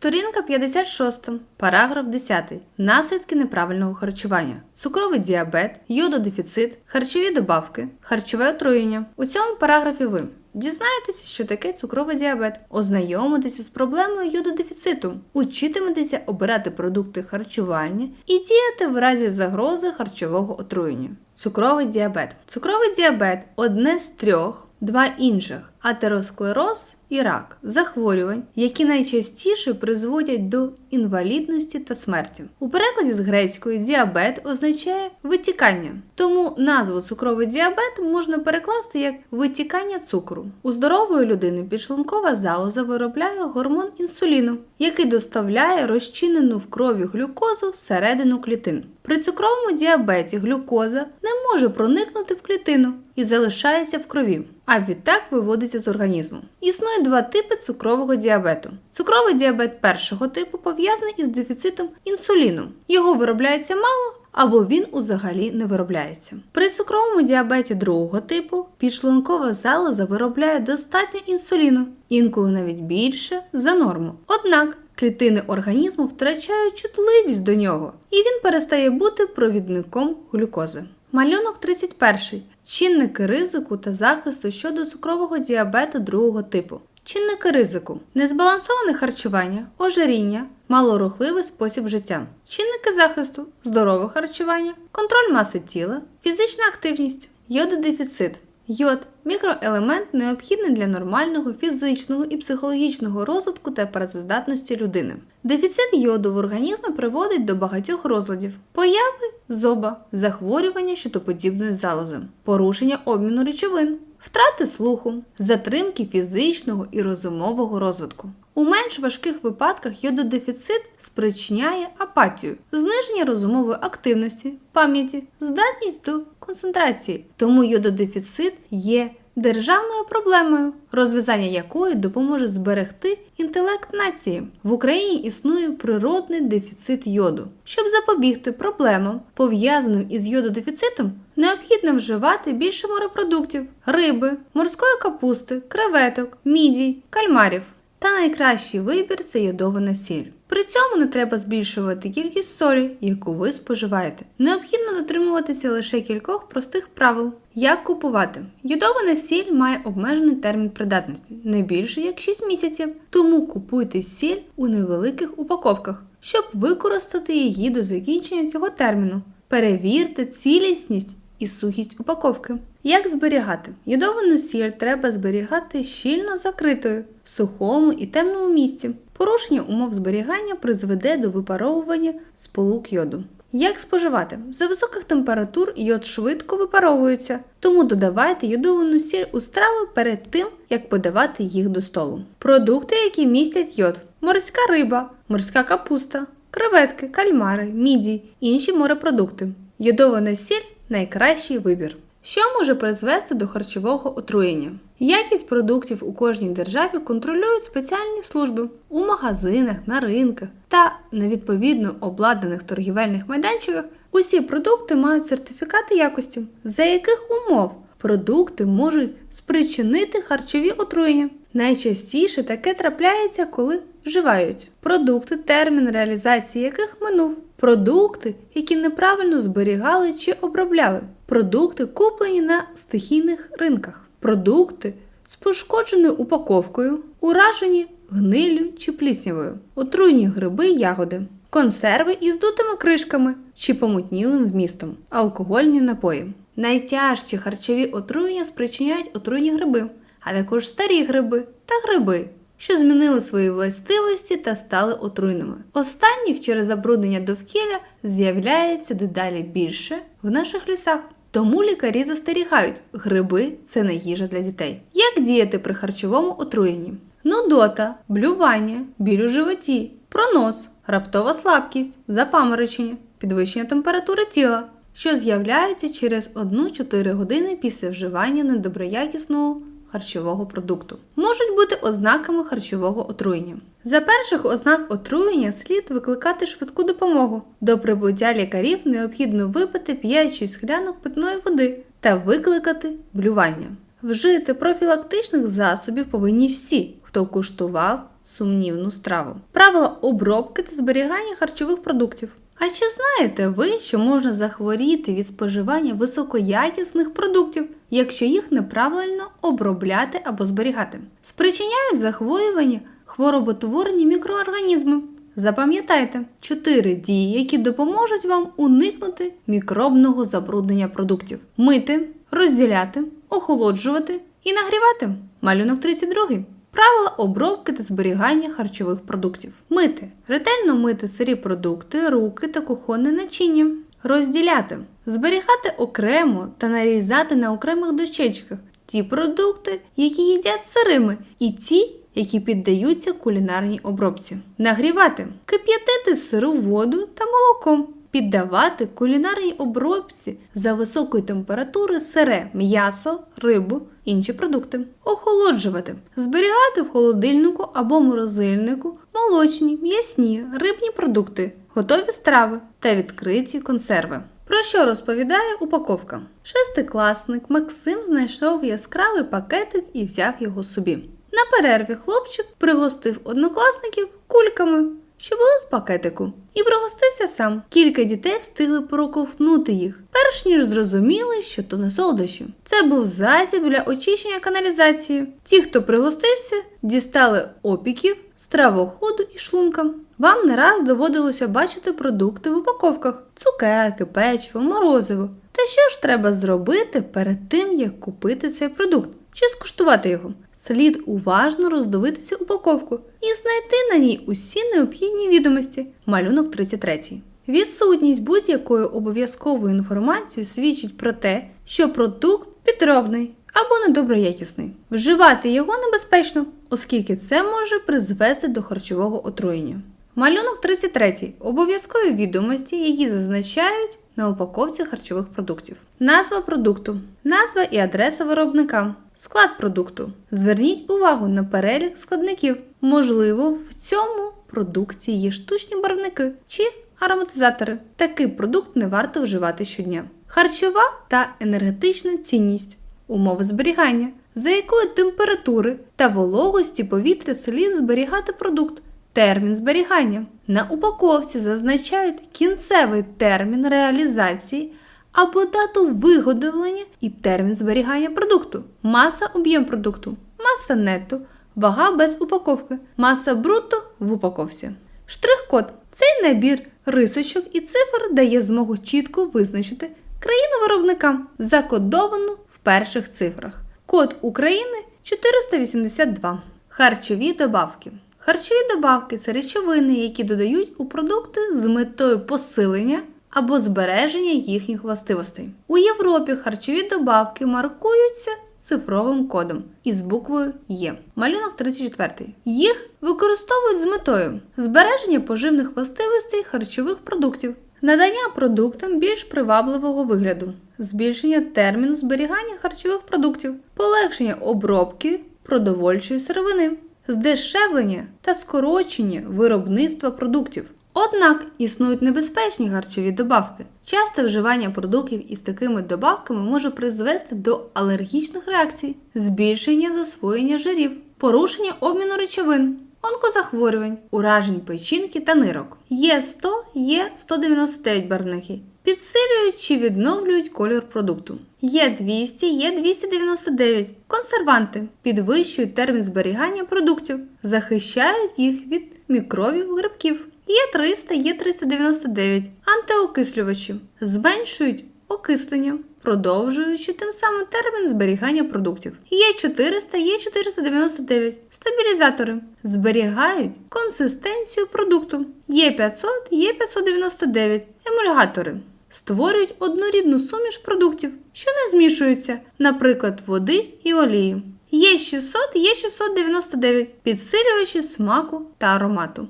Сторінка 56, параграф 10. Наслідки неправильного харчування. Цукровий діабет, йододефіцит, харчові добавки, харчове отруєння. У цьому параграфі ви дізнаєтеся, що таке цукровий діабет, ознайомитеся з проблемою йододефіциту, учитиметеся обирати продукти харчування і діяти в разі загрози харчового отруєння. Цукровий діабет. Цукровий діабет одне з трьох, два інших атеросклероз і рак захворювань, які найчастіше призводять до інвалідності та смерті. У перекладі з грецької діабет означає витікання, тому назву цукровий діабет можна перекласти як витікання цукру. У здорової людини підшлункова залоза виробляє гормон інсуліну, який доставляє розчинену в крові глюкозу всередину клітин. При цукровому діабеті глюкоза не може проникнути в клітину і залишається в крові, а відтак виводиться з організму. Існує два типи цукрового діабету. Цукровий діабет першого типу пов'язаний із дефіцитом інсуліну. Його виробляється мало або він взагалі не виробляється. При цукровому діабеті другого типу підшлункова залоза виробляє достатньо інсуліну, інколи навіть більше за норму. Однак клітини організму втрачають чутливість до нього, і він перестає бути провідником глюкози. Малюнок 31. Чинники ризику та захисту щодо цукрового діабету другого типу. Чинники ризику: незбалансоване харчування, ожиріння, малорухливий спосіб життя. Чинники захисту, здорове харчування, контроль маси тіла, фізична активність, йододефіцит. Йод мікроелемент необхідний для нормального фізичного і психологічного розвитку та працездатності людини. Дефіцит йоду в організмі приводить до багатьох розладів: появи зоба, захворювання щитоподібної залози, порушення обміну речовин, втрати слуху, затримки фізичного і розумового розвитку. У менш важких випадках йододефіцит спричиняє апатію, зниження розумової активності, пам'яті, здатність до концентрації. Тому йододефіцит є державною проблемою, розв'язання якої допоможе зберегти інтелект нації. В Україні існує природний дефіцит йоду. Щоб запобігти проблемам, пов'язаним із йододефіцитом, необхідно вживати більше морепродуктів, риби, морської капусти, креветок, мідій, кальмарів. Та найкращий вибір це йодована сіль. При цьому не треба збільшувати кількість солі, яку ви споживаєте. Необхідно дотримуватися лише кількох простих правил. Як купувати? Йодована сіль має обмежений термін придатності, не більше як 6 місяців. Тому купуйте сіль у невеликих упаковках, щоб використати її до закінчення цього терміну. Перевірте цілісність і сухість упаковки. Як зберігати? Йодовану сіль треба зберігати щільно закритою в сухому і темному місці. Порушення умов зберігання призведе до випаровування сполук йоду. Як споживати? За високих температур йод швидко випаровується, тому додавайте йодовану сіль у страви перед тим, як подавати їх до столу. Продукти, які містять йод: морська риба, морська капуста, креветки, кальмари, мідій, інші морепродукти. Йодована сіль найкращий вибір. Що може призвести до харчового отруєння? Якість продуктів у кожній державі контролюють спеціальні служби у магазинах, на ринках та на відповідно обладнаних торгівельних майданчиках. Усі продукти мають сертифікати якості, за яких умов продукти можуть спричинити харчові отруєння. Найчастіше таке трапляється, коли вживають продукти, термін реалізації яких минув, продукти, які неправильно зберігали чи обробляли, продукти, куплені на стихійних ринках, продукти з пошкодженою упаковкою, уражені гнилю чи пліснявою, отруйні гриби ягоди, консерви із дутими кришками чи помутнілим вмістом, алкогольні напої. Найтяжчі харчові отруєння спричиняють отруйні гриби, а також старі гриби та гриби, що змінили свої властивості та стали отруйними. Останніх через забруднення довкілля з'являється дедалі більше в наших лісах. Тому лікарі застерігають, гриби це не їжа для дітей. Як діяти при харчовому отруєнні? Нудота, блювання, біль у животі, пронос, раптова слабкість, запаморочення, підвищення температури тіла, що з'являються через 1-4 години після вживання недоброякісного харчового продукту. Можуть бути ознаками харчового отруєння. За перших ознак отруєння слід викликати швидку допомогу. До прибуття лікарів необхідно випити 5-6 склянок питної води та викликати блювання. Вжити профілактичних засобів повинні всі, хто куштував сумнівну страву. Правила обробки та зберігання харчових продуктів. А чи знаєте ви, що можна захворіти від споживання високоякісних продуктів, якщо їх неправильно обробляти або зберігати? Спричиняють захворювання хвороботворні мікроорганізми. Запам'ятайте чотири дії, які допоможуть вам уникнути мікробного забруднення продуктів: мити, розділяти, охолоджувати і нагрівати. Малюнок 32. Правила обробки та зберігання харчових продуктів. Мити. Ретельно мити сирі продукти, руки та кухонне начиння. Розділяти. Зберігати окремо та нарізати на окремих дощечках ті продукти, які їдять сирими, і ті, які піддаються кулінарній обробці. Нагрівати. Кип'ятити сиру воду та молоком. Піддавати кулінарній обробці за високої температури сире, м'ясо, рибу, інші продукти. Охолоджувати. Зберігати в холодильнику або морозильнику молочні, м'ясні, рибні продукти, готові страви та відкриті консерви. Про що розповідає упаковка? Шестикласник Максим знайшов яскравий пакетик і взяв його собі. На перерві хлопчик пригостив однокласників кульками, що були в пакетику, і пригостився сам. Кілька дітей встигли проковтнути їх, перш ніж зрозуміли, що то не солодощі. Це був засіб для очищення каналізації. Ті, хто пригостився, дістали опіків, стравоходу і шлунка. Вам не раз доводилося бачити продукти в упаковках: цукерки, печиво, морозиво. Та що ж треба зробити перед тим, як купити цей продукт чи скуштувати його? Слід уважно роздивитися упаковку і знайти на ній усі необхідні відомості. Малюнок 33. Відсутність будь-якої обов'язкової інформації свідчить про те, що продукт підробний або недоброякісний. Вживати його небезпечно, оскільки це може призвести до харчового отруєння. Малюнок 33. Обов'язкові відомості, які зазначають на упаковці харчових продуктів. Назва продукту, назва і адреса виробника, склад продукту. Зверніть увагу на перелік складників. Можливо, в цьому продукті є штучні барвники чи ароматизатори. Такий продукт не варто вживати щодня. Харчова та енергетична цінність, умови зберігання, за якої температури та вологості повітря слід зберігати продукт. Термін зберігання. На упаковці зазначають кінцевий термін реалізації або дату виготовлення і термін зберігання продукту, маса об'єм продукту, маса нетто, вага без упаковки, маса брутто в упаковці. Штрих-код цей набір рисочок і цифр дає змогу чітко визначити країну виробника, закодовану в перших цифрах. Код України 482. Харчові добавки. Харчові добавки це речовини, які додають у продукти з метою посилення або збереження їхніх властивостей. У Європі харчові добавки маркуються цифровим кодом із буквою Є. Малюнок 34. Їх використовують з метою збереження поживних властивостей харчових продуктів, надання продуктам більш привабливого вигляду, збільшення терміну зберігання харчових продуктів, полегшення обробки продовольчої сировини здешевлення та скорочення виробництва продуктів. Однак існують небезпечні харчові добавки. Часте вживання продуктів із такими добавками може призвести до алергічних реакцій, збільшення засвоєння жирів, порушення обміну речовин, онкозахворювань, уражень печінки та нирок. Є 100, є 199 барвники. Підсилюють чи відновлюють колір продукту. Є 200, є 299. Консерванти підвищують термін зберігання продуктів, захищають їх від мікробів грибків. Є 300, є 399 антиокислювачі, зменшують окислення, продовжуючи тим самим термін зберігання продуктів. Є 400, є 499 стабілізатори, зберігають консистенцію продукту. Є 500, є 599 емульгатори. Створюють однорідну суміш продуктів, що не змішуються, наприклад, води і олії. Є 600, є 699 підсилювачі смаку та аромату.